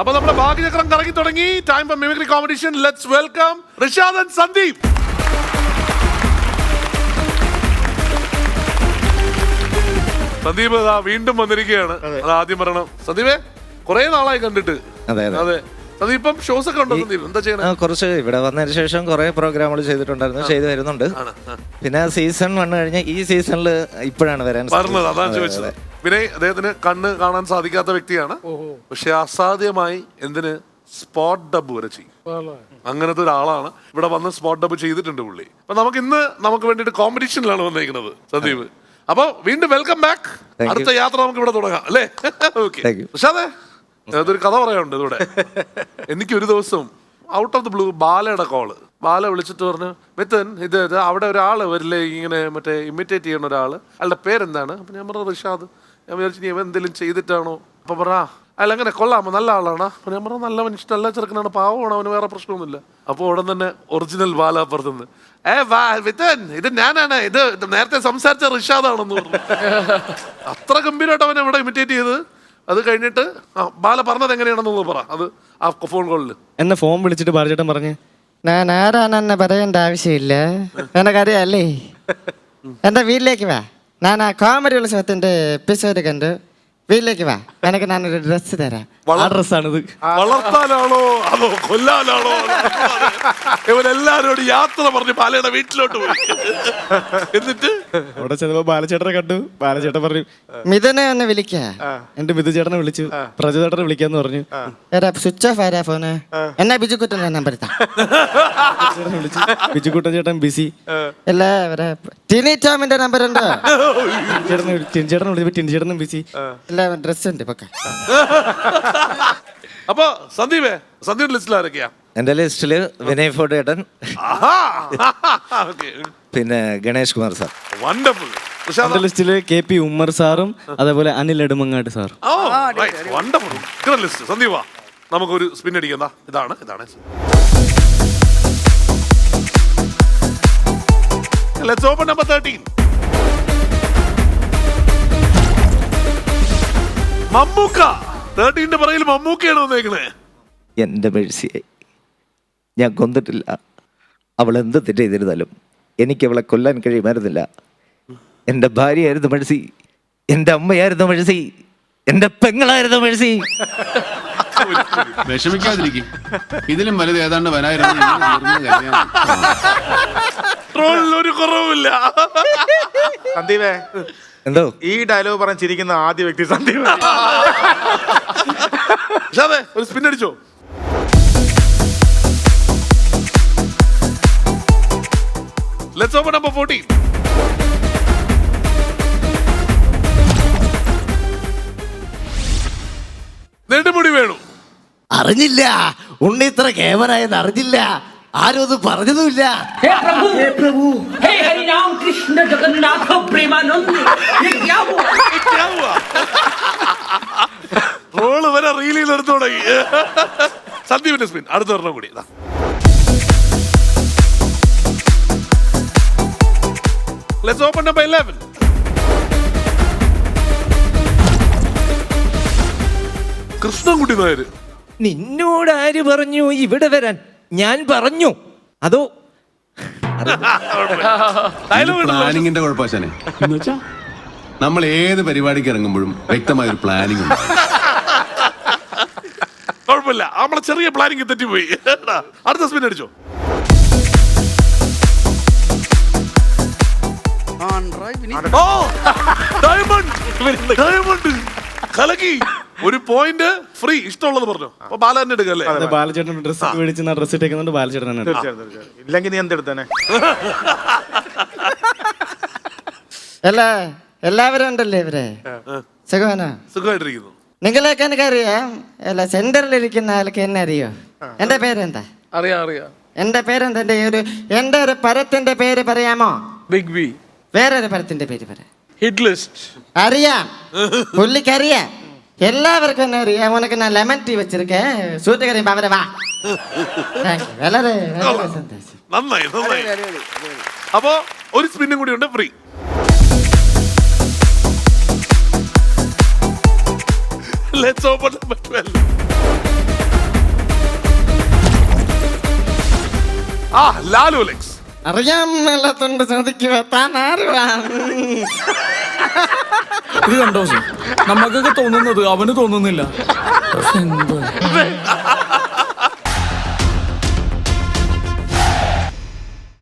അപ്പൊ നമ്മുടെ ഭാഗ്യചക്രം കറങ്ങി തുടങ്ങി. Time for mimicry competition let's welcome Rishad and Sandeep Sandeep അതാ വീണ്ടും വന്നിരിക്കുകയാണ്. അത്. ആദ്യം പറയണം. സന്ദീപേ കുറെ നാളായി കണ്ടിട്ട്. അതെ, അതെ. ഷോസ് ഒക്കെ ഉണ്ടോ സന്ദീപ് എന്താ ചെയ്യണം? കുറച്ച് ഇവിടെ വന്നതിന് ശേഷം കുറെ പ്രോഗ്രാമുകൾ ചെയ്തിട്ടുണ്ടായിരുന്നു ചെയ്തു വരുന്നുണ്ട്. പിന്നെ സീസൺ വന്നു കഴിഞ്ഞാൽ ഈ സീസണിൽ ഇപ്പോഴാണ് വരാൻ പറഞ്ഞത് അതാണ് ചോദിച്ചത്. വിനയ് അദ്ദേഹത്തിന് കണ്ണ് കാണാൻ സാധിക്കാത്ത വ്യക്തിയാണ്. പക്ഷെ അസാധ്യമായി എന്തിന് സ്പോട്ട് ഡബ് വരെ ചെയ്യും. അങ്ങനത്തെ ഒരാളാണ്. ഇവിടെ വന്ന് സ്പോട്ട് ഡബ് ചെയ്തിട്ടുണ്ട് പുള്ളി. അപ്പൊ നമുക്ക് ഇന്ന് നമുക്ക് വേണ്ടിയിട്ട് കോമ്പറ്റീഷനിലാണ് വന്നിരിക്കുന്നത് സന്ദീപ്. അപ്പൊ വീണ്ടും വെൽക്കം ബാക്ക് അടുത്ത യാത്ര നമുക്ക് ഇവിടെ തുടങ്ങാം അല്ലേ? ഓക്കെ അതൊരു കഥ പറയാനുണ്ട് ഇവിടെ. എനിക്ക് ഒരു ദിവസം ഔട്ട് ഓഫ് ദി ബ്ലൂ ബാലയുടെ കോൾ ബാല വിളിച്ചിട്ട് പറഞ്ഞു മിത്തൻ ഇത് ഇത് അവിടെ ഒരാൾ വരില്ലേ ഇങ്ങനെ മറ്റേ ഇമിറ്റേറ്റ് ചെയ്യുന്ന ഒരാൾ അയാളുടെ പേരെന്താണ്? അപ്പൊ ഞാൻ പറഞ്ഞു റിഷാദ്. ഞാൻ വിചാരിച്ചു നീ ഇവൻ എന്തെങ്കിലും ചെയ്തിട്ടാണോ? അപ്പൊ പറ. അയാൾ അങ്ങനെ കൊള്ളാമോ? നല്ല ആളാണ്. അപ്പൊ ഞാൻ പറഞ്ഞു നല്ല മനുഷ്യൻ നല്ല ചെറുക്കനാണ്. പാവമാണ് അവന് വേറെ പ്രശ്നമൊന്നുമില്ല. അപ്പൊ ഉടൻ തന്നെ ഒറിജിനൽ ബാല പറഞ്ഞു ഏ വാ വിത്തൻ ഇത് ഞാനാണ്. ഇത് നേരത്തെ സംസാരിച്ച റിഷാദാണെന്ന് പറഞ്ഞു. അത്ര ഗംഭീരമായിട്ട് അവനെ ഇവിടെ ഇമിറ്റേറ്റ് ചെയ്ത്? അത് കഴിഞ്ഞിട്ട് ആ, ബാല പറഞ്ഞത് എങ്ങനെയാണെന്ന് പറ. അത് ആ ഫോൺ കോളിൽ എന്നെ ഫോൺ വിളിച്ചിട്ട് പറഞ്ഞിട്ട് പറഞ്ഞ് ഞാൻ ആരാണെന്നെ പറയേണ്ട ആവശ്യമില്ല. എന്നെ കാര്യമല്ലേ? എന്റെ വീട്ടിലേക്ക് വാ. ഞാൻ ആ കോമഡി ഉത്സവത്തിന്റെ എപ്പിസോഡ് കണ്ടു വീട്ടിലേക്ക് വാ. എനിക്ക് ഞാനൊരു ഡ്രസ്സ് തരാം. ആ ഡ്രസ്സാണിത് വളർത്താനാണോ? അതോ കൊല്ലാനാണോ? ഇവരെല്ലാരോടും യാത്ര പറഞ്ഞ് ബാലയുടെ വീട്ടിലോട്ട് പോയി. എന്നിട്ട്? അവിടെ ചെന്നപ്പോ ബാലചേട്ടനെ കണ്ടു. ബാലചേട്ടൻ പറഞ്ഞു മിഥുനെ ഒന്ന് വിളിക്ക. എന്റെ മിഥു ചേട്ടനെ വിളിച്ചു പ്രജചേട്ടനെ വിളിക്കാന്ന് പറഞ്ഞു. എടാ സ്വിച്ച് ഓഫ് ആരാ ഫോന് എന്നാ ബിജു കുട്ടൻ നമ്പർ ചേട്ടനെ വിളിച്ചു. ബിജുക്കുട്ടൻ ചേട്ടൻ ബിസി അല്ല ടിനി ടോമിന്റെ നമ്പർ ഉണ്ടോ? ചേട്ടനെ ടിൻ ചേട്ടനെ വിളിച്ചപ്പോ ടിൻ ചേട്ടനും ബിസി എല്ലാവരും ഡ്രസ് ഉണ്ട് പൊക്ക. അപ്പൊ സന്ദീപേ സന്ദീപ് ലിസ്റ്റിൽ ആരൊക്കെയാ? എന്റെ ലിസ്റ്റിൽ വിനയ് ഫോർട്ട് ചേട്ടൻ പിന്നെ ഗണേഷ് കുമാർ സാർ. വണ്ടർഫുൾ ലിസ്റ്റിൽ കെ പി ഉമ്മർ സാറും അതേപോലെ Anil Nedumangad sir wonderful list Sandeep നമുക്കൊരു സ്പിൻ അടിക്കുന്ന ഇതാണ് ഇതാണ്. Let's open number thirteen Mammukka. തേർട്ടീന്റെ പറയിൽ മമ്മൂക്കയാണ് വന്നേക്കണേ. എന്റെ മേഴ്സിയായി ഞാൻ കൊന്നിട്ടില്ല. അവൾ എന്ത് തെറ്റ് ചെയ്തിരുന്നാലും എനിക്ക് അവളെ കൊല്ലാൻ കഴിയുമായിരുന്നില്ല. എന്റെ ഭാര്യയായിരുന്നു മെഴ്സി. എന്റെ അമ്മയായിരുന്നു മെഴ്സി. എന്റെ പെങ്ങളായിരുന്നു മെഴ്സി. വിഷമിക്കാതിരിക്കും. ഇതിലും വലുത് ഏതാണ്ട് വരായിരുന്നു. ട്രോളിൽ ഒരു കുറവുമില്ല. സന്ദീപേ എന്തോ? ഈ ഡയലോഗ് പറഞ്ഞ് ചിരിക്കുന്ന ആദ്യ വ്യക്തി സന്ദീപ്. ഒരു സ്പിൻ അടിച്ചോ? Let's open number fourteen Nedumudi Venu. അറിഞ്ഞില്ല. ഉണ്ണി ഇത്ര കേമനായെന്ന് അറിഞ്ഞില്ല. ആരും ഒന്നും പറഞ്ഞതുമില്ല हे प्रभु हे प्रभु हे हरि राम कृष्ण जगन्नाथ प्रेमानंद ये क्या हुआ റോള് വരെ റീൽ ചെയ്ത് എടുത്തു തുടങ്ങി സന്ദീപിന്റെ സ്പിൻ അടുത്ത ഒരെണ്ണം കൂടി ഇതാ. Let's open number 11. Krishnankutty Nair നിന്നോട് ആര് പറഞ്ഞു ഇവിടെ വരാൻ ഞാൻ പറഞ്ഞു. അതോ? പ്ലാനിങ്ങിന്റെ കുഴപ്പശനെ നമ്മൾ ഏത് പരിപാടിക്ക് ഇറങ്ങുമ്പോഴും വ്യക്തമായ ഒരു പ്ലാനിങ് ഉണ്ട്. കുഴപ്പമില്ല. നമ്മളെ ചെറിയ പ്ലാനിങ് തെറ്റിപ്പോയി. അടുത്ത സ്പിൻ അടിച്ചോ. ഓ ഡയമണ്ട് ഡയമണ്ട് കലക്കി. ഒരു പോയിന്റ് ഫ്രീ ഇഷ്ടമുള്ളത് പറഞ്ഞു? അപ്പൊ ബാലൻ എടുക്കല്ലേ അതെ ബാലചേട്ടൻ ഡ്രസ് മേടിച്ച് ഡ്രസ് ഡ്രസ്സ് ഇട്ടേക്കുന്നുണ്ട് ബാലചേട്ടൻ തന്നെ തീർച്ചയായും തീർച്ചയായും. ഇല്ലെങ്കിൽ നീ എന്തെടുത്തേനെ? അല്ല എല്ലാവരും ഉണ്ടല്ലേ ഇവരെ? സുഖമാണോ സുഖമായിട്ടിരിക്കുന്നു. നിങ്ങളെയൊക്കെ എനിക്കറിയാം. അല്ല സെന്ററിൽ ഇരിക്കുന്ന ആൾക്ക് എന്നെ അറിയോ? എന്റെ പേരെന്താ? അറിയാം അറിയാം. എന്റെ പേരെന്താ? എന്റെ ഒരു എന്റെ ഒരു പരത്തിന്റെ പേര് പറയാമോ? Big B. വേറൊരു പരത്തിന്റെ പേര് പറയാം ഹിറ്റ് ലിസ്റ്റ്. അറിയാം. പുള്ളിക്കറിയാം எல்லாருக்கும் நூறு உனக்கு நான் லெமன் டீ வச்சிருக்கேன் சூட்டுக்கறி பாவர வா വളരെ വളരെ സന്തോഷം നന്നായി നന്നായി അപ്പോ ഒരു സ്പിന്നും കൂടി ഉണ്ട് ഫ്രീ ലെറ്റ്സ് ഓപ്പൺ നമ്പർ 12 ആ ലാലു അലക്സ് അറിയാൻ മേലാത്തോണ്ട് ചോദിക്കുക താൻ ആരുവാ ഇത് കണ്ടോ നമുക്കൊക്കെ തോന്നുന്നത് അവന് തോന്നുന്നില്ല. എന്തോ?